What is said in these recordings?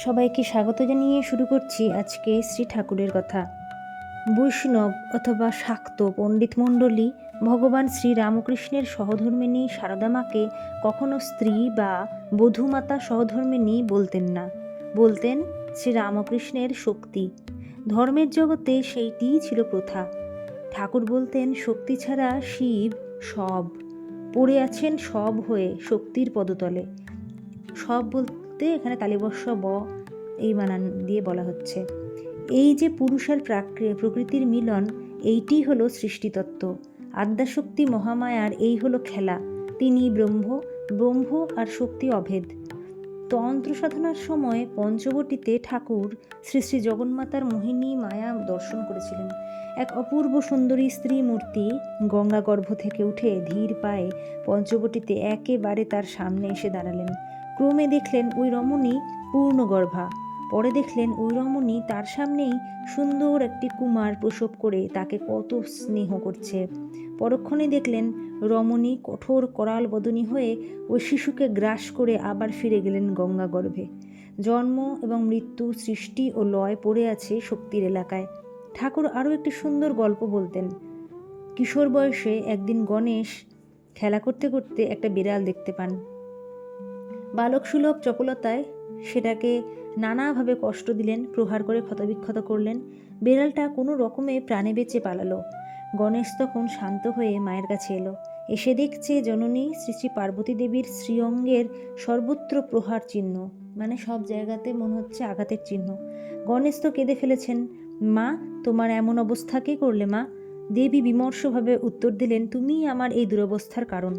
সবাইকে স্বাগত জানিয়ে শুরু করছি আজকে শ্রী ঠাকুরের কথা। বৈষ্ণব অথবা শাক্ত পণ্ডিত মণ্ডলী ভগবান শ্রী রামকৃষ্ণের সহধর্মিনী সারদা মাকে কখনো স্ত্রী বা বধূমাতা সহধর্মিনী বলতেন না। বলতেন শ্রী রামকৃষ্ণের শক্তি। ধর্মের জগতে সেইটিই ছিল প্রথা। ঠাকুর বলতেন, শক্তি ছাড়া শিব সব। পড়ে আছেন সব হয়ে শক্তির পদতলে। সব বলতে এখানে তালিবর্ষ ব এই বানান দিয়ে বলা হচ্ছে। এই যে পুরুষ আর প্রকৃতির মিলন, এইটি হলো সৃষ্টিতত্ত্ব। আদ্যাশক্তি মহামায়ার এই হলো খেলা। তিনি ব্রহ্ম ব্রহ্ম আর শক্তি অভেদ। তন্ত্র সাধনার সময় পঞ্চবটিতে ঠাকুর শ্রী শ্রী জগন্মাতার মোহিনী মায়া দর্শন করেছিলেন। এক অপূর্ব সুন্দরী স্ত্রী মূর্তি গঙ্গা গর্ভ থেকে উঠে ধীর পায়ে পঞ্চবটিতে একেবারে তার সামনে এসে দাঁড়ালেন। ক্রমে দেখলেন ওই রমণী পূর্ণগর্ভা। পরে দেখলেন ওই রমণী তার সামনেই সুন্দর একটি কুমার প্রসব করে তাকে কত স্নেহ করছে। পরক্ষণে দেখলেন রমণী কঠোর করাল বদনী হয়ে ওই শিশুকে গ্রাস করে আবার ফিরে গেলেন গঙ্গা গর্ভে জন্ম এবং মৃত্যু, সৃষ্টি ও লয় পড়ে আছে শক্তির এলাকায়। ঠাকুর আরও একটি সুন্দর গল্প বলতেন। কিশোর বয়সে একদিন গণেশ খেলা করতে করতে একটা বিড়াল দেখতে পান। বালক সুলভ চপলতায় সেটাকে নানাভাবে কষ্ট দিলেন, প্রহার করে ক্ষতবিক্ষত করলেন। বেড়ালটা কোনো রকমে প্রাণে বেঁচে পালালো। গণেশ তখন শান্ত হয়ে মায়ের কাছে এলো। এসে দেখছে জননী শ্রী শ্রী পার্বতী দেবীর শ্রীঅঙ্গের সর্বত্র প্রহার চিহ্ন মানে সব জায়গাতে মনে হচ্ছে আঘাতের চিহ্ন। গণেশ তো কেঁদে ফেলেছেন, মা, তোমার এমন অবস্থা কে করলে মা? দেবী বিমর্ষভাবে উত্তর দিলেন তুমিই আমার এই দুরবস্থার কারণ।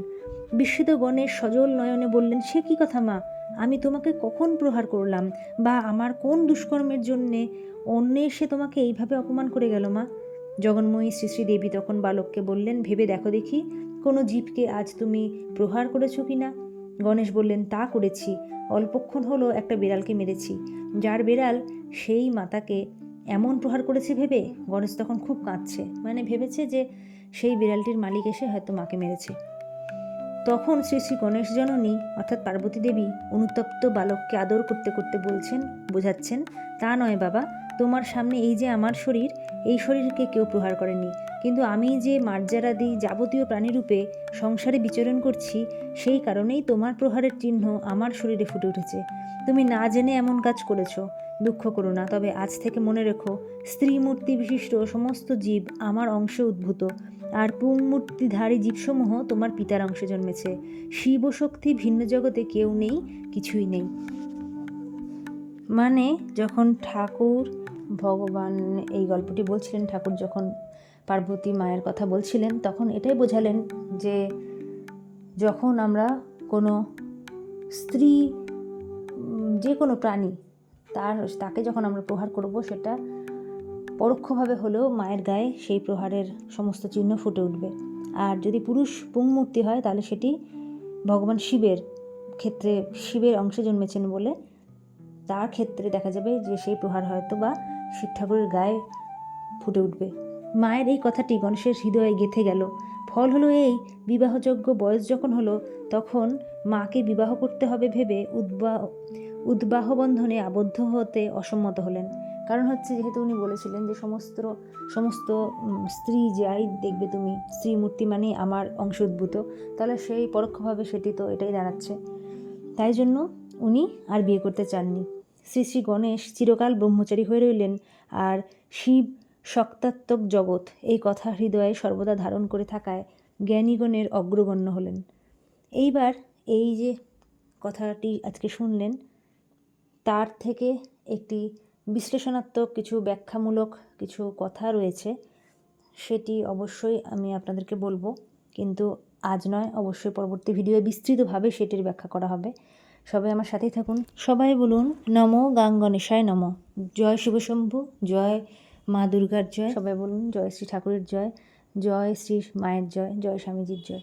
বিস্মিত গণেশ সজল নয়নে বললেন, সে কি কথা মা? আমি তোমাকে কখন প্রহার করলাম? বা আমার কোন দুষ্কর্মের জন্যে অন্য এসে তোমাকে এইভাবে অপমান করে গেল মা? জগন্ময়ী শ্রী দেবী তখন বালককে বললেন, ভেবে দেখো দেখি, কোনো জীবকে আজ তুমি প্রহার করেছ কি না? গণেশ বললেন, তা করেছি। অল্পক্ষণ হলো একটা বিড়ালকে মেরেছি। যার বিড়াল সেই মাতাকে এমন প্রহার করেছে ভেবে গণেশ তখন খুব কাঁদছে। মানে ভেবেছে যে সেই বিড়ালটির মালিক এসে হয়তো মাকে মেরেছে। তখন শ্রী শ্রী গণেশ জননী, অর্থাৎ পার্বতী দেবী, অনুতপ্ত বালককে আদর করতে করতে বলছেন, বোঝাচ্ছেন, তা নয় বাবা, তোমার সামনে এই যে আমার শরীর, এই শরীরকে কেউ প্রহার করেনি। কিন্তু আমি যে মার্জারা দিই যাবতীয় প্রাণীরূপে সংসারে বিচরণ করছি, সেই কারণেই তোমার প্রহারের চিহ্ন আমার শরীরে ফুটে উঠেছে। তুমি না জেনে এমন কাজ করেছ। দুঃখ করো না, তবে আজ থেকে মনে রেখো স্ত্রী মূর্তি বিশিষ্ট সমস্ত জীব আমার অংশে উদ্ভূত, আর পুংমূর্তিধারী জীবসমূহ তোমার পিতার অংশে জন্মেছে। শিব শক্তি ভিন্ন জগতে কেউ নেই, কিছুই নেই। মানে যখন ঠাকুর ভগবান এই গল্পটি বলছিলেন, ঠাকুর যখন পার্বতী মায়ের কথা বলছিলেন, তখন এটাই বোঝালেন যে যখন আমরা কোনো স্ত্রী যে কোনো প্রাণী তার, তাকে যখন আমরা প্রহার করব, সেটা পরোক্ষভাবে হলেও মায়ের গায়ে সেই প্রহারের সমস্ত চিহ্ন ফুটে উঠবে। আর যদি পুরুষ পুংমূর্তি হয়, তাহলে সেটি ভগবান শিবের ক্ষেত্রে, শিবের অংশে জন্মেছেন বলে তার ক্ষেত্রে দেখা যাবে যে সেই প্রহার হয়তো বা শিব ঠাকুরের গায়ে ফুটে উঠবে। মায়ের এই কথাটি গণেশের হৃদয়ে গেঁথে গেল। ফল হলো এই, বিবাহযোগ্য বয়স যখন হলো, তখন মাকে বিবাহ করতে হবে ভেবে উদ্বাহ উদ্বাহ বন্ধনে আবদ্ধ হতে অসম্মত হলেন। কারণ হচ্ছে যেহেতু উনি বলেছিলেন যে সমস্ত সমস্ত স্ত্রী যাই দেখবে তুমি স্ত্রী মূর্তি মানে আমার অংশ উদ্ভূত, তাহলে সেই পরোক্ষভাবে সেটি তো এটাই দাঁড়াচ্ছে। তাই জন্য উনি আর বিয়ে করতে চাননি। শ্রী শ্রী গণেশ চিরকাল ব্রহ্মচারী হয়ে রইলেন আর শিব শক্তাত্মক জগৎ এই কথা হৃদয়ে সর্বদা ধারণ করে থাকায় জ্ঞানীগণের অগ্রগণ্য হলেন। এইবার এই যে কথাটি আজকে শুনলেন তার থেকে একটি বিশ্লেষণাত্মক কিছু ব্যাখ্যামূলক কিছু কথা রয়েছে। সেটি অবশ্যই আমি আপনাদেরকে বলব। কিন্তু আজ নয়, অবশ্যই পরবর্তী ভিডিওয়ে বিস্তৃতভাবে সেটির ব্যাখ্যা করা হবে। সবাই আমার সাথেই থাকুন। সবাই বলুন, নম গাং গণেশায় নম। জয় শিবশম্ভু জয় মা দুর্গার জয়। সবাই বলুন, জয় শ্রী ঠাকুরের জয় জয় শ্রী মায়ের জয় জয় স্বামীজির জয়।